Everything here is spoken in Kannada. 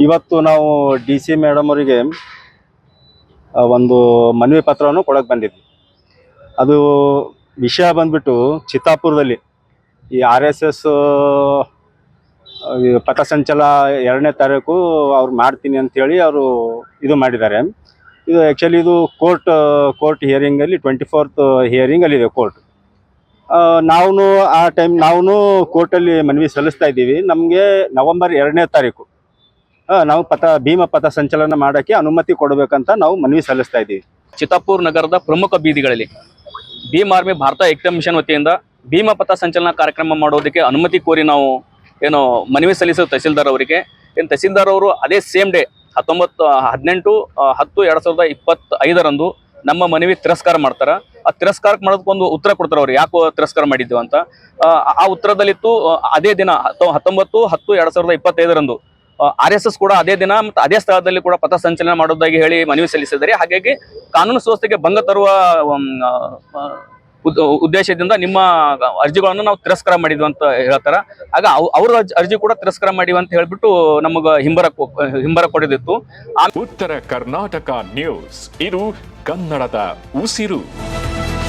ಇವತ್ತು ನಾವು ಡಿ ಸಿ ಮೇಡಮ್ ಅವರಿಗೆ ಒಂದು ಮನವಿ ಪತ್ರವನ್ನು ಕೊಡಕ್ಕೆ ಬಂದಿದ್ವಿ. ಅದು ವಿಷಯ ಬಂದ್ಬಿಟ್ಟು ಚಿತ್ತಾಪುರದಲ್ಲಿ ಈ ಆರ್ ಎಸ್ ಎಸ್ ಪಥಸಂಚಲ ಎರಡನೇ ತಾರೀಕು ಅವ್ರು ಮಾಡ್ತೀನಿ ಅಂಥೇಳಿ ಅವರು ಇದು ಮಾಡಿದ್ದಾರೆ. ಇದು ಆ್ಯಕ್ಚುಲಿ ಇದು ಕೋರ್ಟ್ ಕೋರ್ಟ್ ಹಿಯರಿಂಗಲ್ಲಿ ಟ್ವೆಂಟಿ ಫೋರ್ತ್ ಹಿಯರಿಂಗಲ್ಲಿದೆ ಕೋರ್ಟ್. ನಾವು ಆ ಟೈಮ್ ನಾವು ಕೋರ್ಟಲ್ಲಿ ಮನವಿ ಸಲ್ಲಿಸ್ತಾ ಇದ್ದೀವಿ. ನಮಗೆ ನವಂಬರ್ ಎರಡನೇ ತಾರೀಕು. ನಾವು ಪಥ ಭೀಮ ಪಥ ಸಂಚಲನ ಮಾಡೋಕ್ಕೆ ಅನುಮತಿ ಕೊಡಬೇಕಂತ ನಾವು ಮನವಿ ಸಲ್ಲಿಸ್ತಾ ಇದ್ದೀವಿ. ಚಿತ್ತಾಪುರ್ ನಗರದ ಪ್ರಮುಖ ಬೀದಿಗಳಲ್ಲಿ ಭೀಮ್ ಆರ್ಮಿ ಭಾರತ ಏಕತಾ ಮಿಷನ್ ವತಿಯಿಂದ ಭೀಮ ಪಥ ಸಂಚಲನ ಕಾರ್ಯಕ್ರಮ ಮಾಡೋದಕ್ಕೆ ಅನುಮತಿ ಕೋರಿ ನಾವು ಏನು ಮನವಿ ಸಲ್ಲಿಸೋ ತಹಸೀಲ್ದಾರ್ ಅವರಿಗೆ. ಏನು ತಹಸೀಲ್ದಾರ್ ಅವರು ಅದೇ ಸೇಮ್ ಡೇ ಹತ್ತೊಂಬತ್ತು ಹದಿನೆಂಟು ಹತ್ತು ಎರಡು ಸಾವಿರದ ಇಪ್ಪತ್ತೈದರಂದು ನಮ್ಮ ಮನವಿ ತಿರಸ್ಕಾರ ಮಾಡ್ತಾರೆ. ಆ ತಿರಸ್ಕಾರ ಮಾಡೋದಕ್ಕೊಂದು ಉತ್ತರ ಕೊಡ್ತಾರೆ ಅವ್ರು ಯಾಕೋ ತಿರಸ್ಕಾರ ಮಾಡಿದ್ವಿ ಅಂತ. ಆ, ಉತ್ತರದಲ್ಲಿತ್ತು ಅದೇ ದಿನ ಹತ್ತೊ- ಹತ್ತೊಂಬತ್ತು ಹತ್ತು ಎರಡು ಸಾವಿರದ ಇಪ್ಪತ್ತೈದರಂದು ಆರ್ ಎಸ್ ಕೂಡ ಅದೇ ದಿನ ಮತ್ತು ಅದೇ ಸ್ಥಳದಲ್ಲಿ ಕೂಡ ಪಥ ಸಂಚಲನ ಮಾಡೋದಾಗಿ ಹೇಳಿ ಮನವಿ ಸಲ್ಲಿಸಿದ್ದಾರೆ. ಹಾಗಾಗಿ ಕಾನೂನು ಸುವ್ಯವಸ್ಥೆಗೆ ಭಂಗ ತರುವ ಉದ್- ಉದ್ದೇಶದಿಂದ ನಿಮ್ಮ ಅರ್ಜಿಗಳನ್ನು ನಾವು ತಿರಸ್ಕಾರ ಮಾಡಿದ್ವಿ ಅಂತ ಹೇಳ್ತಾರ. ಆಗ ಅವ್- ಅವ್ರ ಅರ್ಜಿ- ಕೂಡ ತಿರಸ್ಕಾರ ಮಾಡಿವಿ ಅಂತ ಹೇಳ್ಬಿಟ್ಟು ನಮಗ ಹಿಂಬರ ಹಿಂಬರ ಕೊಡದಿತ್ತು ಉತ್ತರ ಕರ್ನಾಟಕ ನ್ಯೂಸ್. ಇದು ಕನ್ನಡದ ಉಸಿರು.